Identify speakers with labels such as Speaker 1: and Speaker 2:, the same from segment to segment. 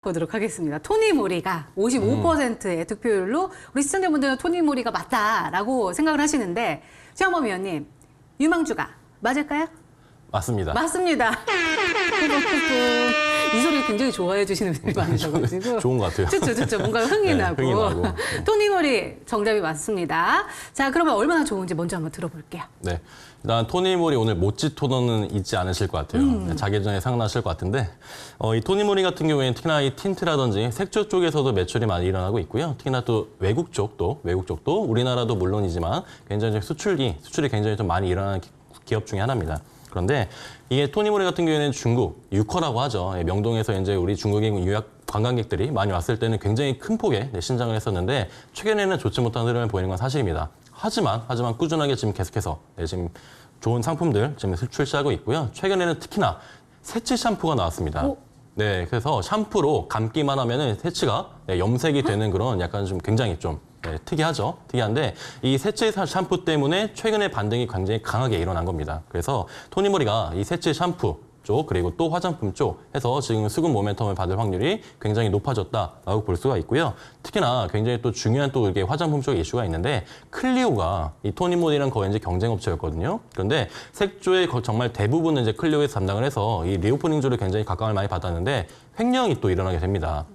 Speaker 1: 보도록 하겠습니다. 토니 모리가 55%의 득표율로 우리 시청자분들은 토니 모리가 맞다라고 생각을 하시는데 최영범 위원님 유망주가 맞을까요?
Speaker 2: 맞습니다.
Speaker 1: 맞습니다. 이 소리 굉장히 좋아해 주시는 분들이 많으셔가지고
Speaker 2: 좋은 것 같아요.
Speaker 1: 좋죠, 좋죠. 뭔가 흥이
Speaker 2: 네,
Speaker 1: 나고.
Speaker 2: 흥이 나고.
Speaker 1: 토니 모리 정답이 맞습니다. 자, 그러면 얼마나 좋은지 먼저 한번 들어볼게요.
Speaker 2: 네. 일단 토니모리 오늘 모찌 토너는 잊지 않으실 것 같아요.
Speaker 1: 음.
Speaker 2: 네, 자기 전에 생각나실 것 같은데 어, 이 토니모리 같은 경우에는 특히나 이 틴트라든지 색조 쪽에서도 매출이 많이 일어나고 있고요. 특히나 또 외국 쪽도 외국 쪽도 우리나라도 물론이지만 굉장히 좀 수출기 수출이 굉장히 좀 많이 일어나는 기- 기업 중에 하나입니다. 그런데 이게 토니모리 같은 경우에는 중국 유커라고 하죠. 예, 명동에서 이제 우리 중국인 유학 관광객들이 많이 왔을 때는 굉장히 큰 폭의 네, 신장을 했었는데 최근에는 좋지 못한 흐름을 보이는 건 사실입니다. 하지만 하지만 꾸준하게 지금 계속해서 네, 지금 좋은 상품들 지금 출시하고 있고요. 최근에는 특히나 세치 샴푸가 나왔습니다.
Speaker 1: 오.
Speaker 2: 네, 그래서 샴푸로 감기만 하면은 세치가 네, 염색이 되는 그런 약간 좀 굉장히 좀 네, 특이하죠. 특이한데 이 사- 샴푸 때문에 최근에 반등이 굉장히 강하게 일어난 겁니다. 그래서 토니모리가 이 세치 샴푸 쪽 그리고 또 화장품 쪽 해서 지금 수급 모멘텀을 받을 확률이 굉장히 높아졌다라고 볼 수가 있고요. 특히나 굉장히 또 중요한 또 이게 화장품 쪽 이슈가 있는데 클리오가 이 토니모리랑 거의 이제 경쟁 업체였거든요. 그런데 색조의 거- 정말 대부분은 이제 클리오에서 담당을 해서 이 리오프닝조를 굉장히 각광을 많이 받았는데 횡령이 또 일어나게 됩니다.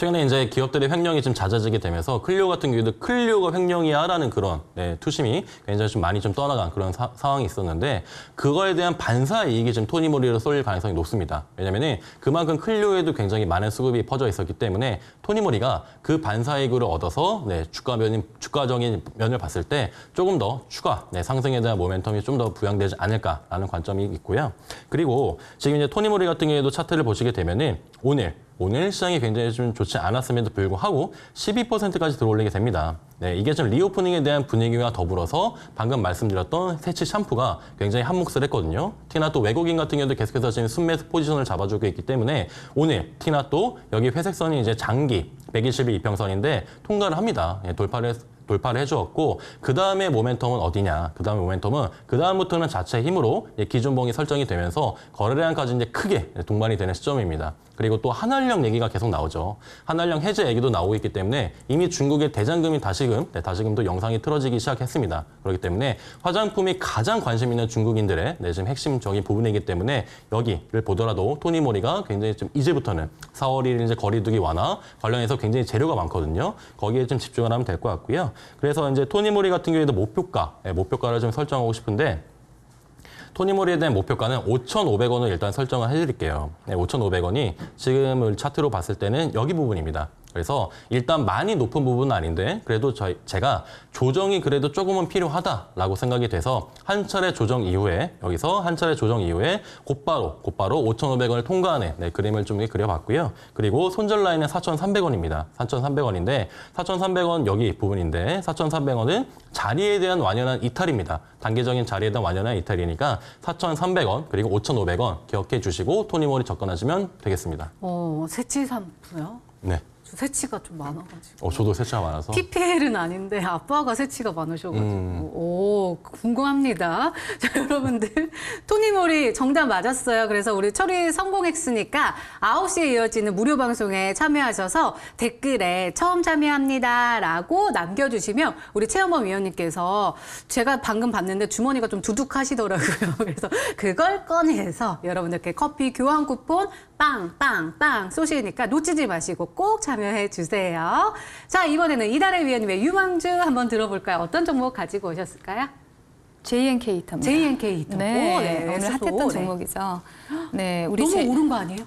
Speaker 2: 최근에 이제 기업들의 횡령이 좀 잦아지게 되면서 클리오 같은 경우도 클리오가 횡령이야라는 그런 네, 투심이 굉장히 좀 많이 좀 떠나간 그런 사, 상황이 있었는데 그거에 대한 반사 이익이 지금 토니모리로 쏠릴 가능성이 높습니다. 왜냐면은 그만큼 클리오에도 굉장히 많은 수급이 퍼져 있었기 때문에 토니모리가 그 반사 이익을 얻어서 네, 주가 면 주가적인 면을 봤을 때 조금 더 추가 네, 상승에 대한 모멘텀이 좀 더 부양되지 않을까라는 관점이 있고요. 그리고 지금 이제 토니모리 같은 경우에도 차트를 보시게 되면은 오늘 오늘 시장이 굉장히 좀 좋지 않았음에도 불구하고 12%까지 들어올리게 됩니다. 네, 이게 좀 리오프닝에 대한 분위기와 더불어서 방금 말씀드렸던 세치 샴푸가 굉장히 한몫을 했거든요. 티나 또 외국인 같은 경우도 계속해서 지금 순매수 포지션을 잡아주고 있기 때문에 오늘 티나 또 여기 회색선이 이제 장기 120일 이평선인데 통과를 합니다. 예, 돌파를 했- 돌파를 해주었고 그 다음에 모멘텀은 어디냐? 그 다음에 모멘텀은 그 다음부터는 자체 힘으로 기준봉이 설정이 되면서 거래량까지 이제 크게 동반이 되는 시점입니다. 그리고 또 한알령 얘기가 계속 나오죠. 한알령 해제 얘기도 나오고 있기 때문에 이미 중국의 대장금이 다시금, 네, 다시금도 영상이 틀어지기 시작했습니다. 그렇기 때문에 화장품이 가장 관심 있는 중국인들의 네, 지금 핵심적인 부분이기 때문에 여기를 보더라도 토니모리가 굉장히 좀 이제부터는 4월 1일 이제 거리두기 완화 관련해서 굉장히 재료가 많거든요. 거기에 좀 집중을 하면 될 것 같고요. 그래서 이제 토니모리 같은 경우에도 목표가, 네, 목표가를 좀 설정하고 싶은데 토니모리에 대한 목표가는 5,500원을 일단 설정을 해드릴게요. 네, 5,500원이 지금 차트로 봤을 때는 여기 부분입니다. 그래서 일단 많이 높은 부분은 아닌데 그래도 저희 제가 조정이 그래도 조금은 필요하다라고 생각이 돼서 한 차례 조정 이후에 여기서 한 차례 조정 이후에 곧바로 곧바로 5,500원을 통과하는 네, 그림을 좀 그려봤고요. 그리고 손절 라인은 4,300원입니다. 4,300원인데 4,300원 여기 부분인데 4,300원은 자리에 대한 완연한 이탈입니다. 단계적인 자리에 대한 완연한 이탈이니까 4,300원 그리고 5,500원 기억해 주시고 토니모리 접근하시면 되겠습니다.
Speaker 1: 어, 세치 샴푸요?
Speaker 2: 네.
Speaker 1: 저 세치가 좀 많아가지고.
Speaker 2: 어, 저도 세차가 많아서.
Speaker 1: PPL은 아닌데 아빠가 세치가 많으셔가지고
Speaker 2: 음.
Speaker 1: 오 궁금합니다. 자 여러분들 토니모리 정답 맞았어요. 그래서 우리 처리 성공했으니까 9시에 이어지는 무료 방송에 참여하셔서 댓글에 처음 참여합니다 라고 남겨주시면 우리 최영범 위원님께서 제가 방금 봤는데 주머니가 좀 두둑하시더라고요. 그래서 그걸 꺼내서 여러분들께 커피 교환 쿠폰 빵빵빵 쏘시니까 놓치지 마시고 꼭 참여해 주세요. 자, 이번에는 이달의 위원님의 유망주 한번 들어볼까요? 어떤 종목 가지고 오셨을까요?
Speaker 3: JNK 히터입니다.
Speaker 1: JNK 히터.
Speaker 3: 네,
Speaker 1: 오, 네.
Speaker 3: 오늘. 핫했던
Speaker 1: 네.
Speaker 3: 종목이죠. 네, 우리
Speaker 1: 너무
Speaker 3: 제-
Speaker 1: 오른 거 아니에요?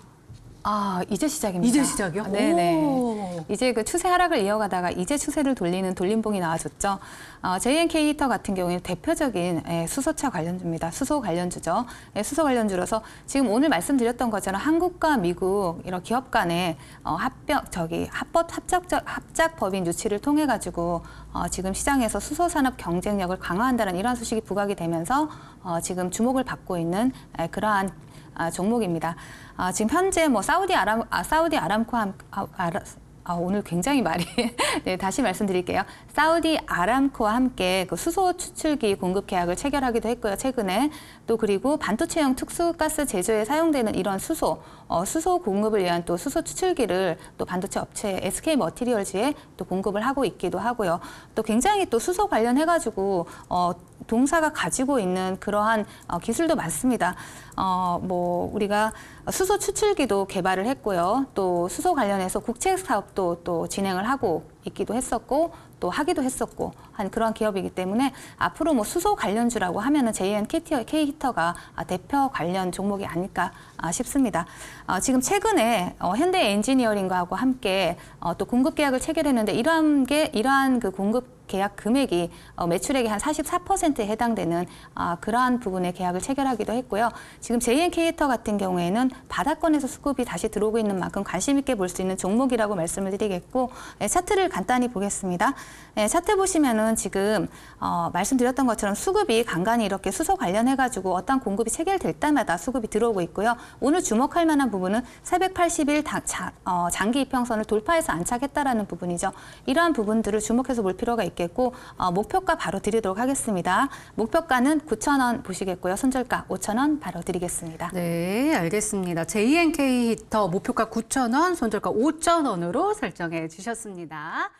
Speaker 3: 아 이제 시작입니다.
Speaker 1: 이제 시작이요?
Speaker 3: 네네.
Speaker 1: 오.
Speaker 3: 이제 그 추세 하락을 이어가다가 이제 추세를 돌리는 돌림봉이 나와줬죠. 어, JNK 히터 같은 경우에는 대표적인 예, 수소차 관련주입니다. 수소 관련주죠. 예, 수소 관련주로서 지금 오늘 말씀드렸던 것처럼 한국과 미국 이런 기업 간의 어, 합병 저기 합법 합작 합작 법인 유치를 통해 가지고 어, 지금 시장에서 수소 산업 경쟁력을 강화한다는 이러한 소식이 부각이 되면서 어, 지금 주목을 받고 있는 예, 그러한 아, 종목입니다. 아, 지금 현재 뭐 사우디 아람 아, 사우디 아람코 함, 아, 아라, 아, 오늘 굉장히 말이 네, 다시 말씀드릴게요. 사우디 아람코와 함께 그 수소 추출기 공급 계약을 체결하기도 했고요. 최근에 또 그리고 반도체형 특수가스 제조에 사용되는 이런 수소 어, 수소 공급을 위한 또 수소 추출기를 또 반도체 업체 SK 머티리얼즈에 또 공급을 하고 있기도 하고요. 또 굉장히 또 수소 관련해 가지고 어, 동사가 가지고 있는 그러한 어, 기술도 많습니다. 어, 뭐 우리가 수소 추출기도 개발을 했고요. 또 수소 관련해서 국책 사업도 또 진행을 하고 있기도 했었고 또 하기도 했었고 한 그런 기업이기 때문에 앞으로 뭐 수소 관련주라고 하면은 JN K 히터가 아, 대표 관련 종목이 아닐까 아, 싶습니다. 어, 지금 최근에 어, 현대 엔지니어링과하고 함께 어, 또 공급 계약을 체결했는데 이러한 게 이러한 그 공급 계약 금액이 어, 매출액의 한 44%에 해당되는 아, 그러한 부분의 계약을 체결하기도 했고요. 지금 JNK 히터 같은 경우에는 바닥권에서 수급이 다시 들어오고 있는 만큼 관심 있게 볼 수 있는 종목이라고 말씀을 드리겠고 예, 차트를 간단히 보겠습니다. 예, 차트 보시면은 지금 어, 말씀드렸던 것처럼 수급이 간간히 이렇게 수소 관련해 가지고 어떤 공급이 체결될 때마다 수급이 들어오고 있고요. 오늘 주목할 만한 부분은 480일 다, 자, 어, 장기 이평선을 돌파해서 안착했다라는 부분이죠. 이러한 부분들을 주목해서 볼 필요가 있겠 고 어, 목표가 바로 드리도록 하겠습니다. 목표가는 9,000원 보시겠고요. 손절가 5,000원 바로 드리겠습니다.
Speaker 1: 네, 알겠습니다. JNK 히터 목표가 9,000원, 손절가 5,000원으로 설정해 주셨습니다.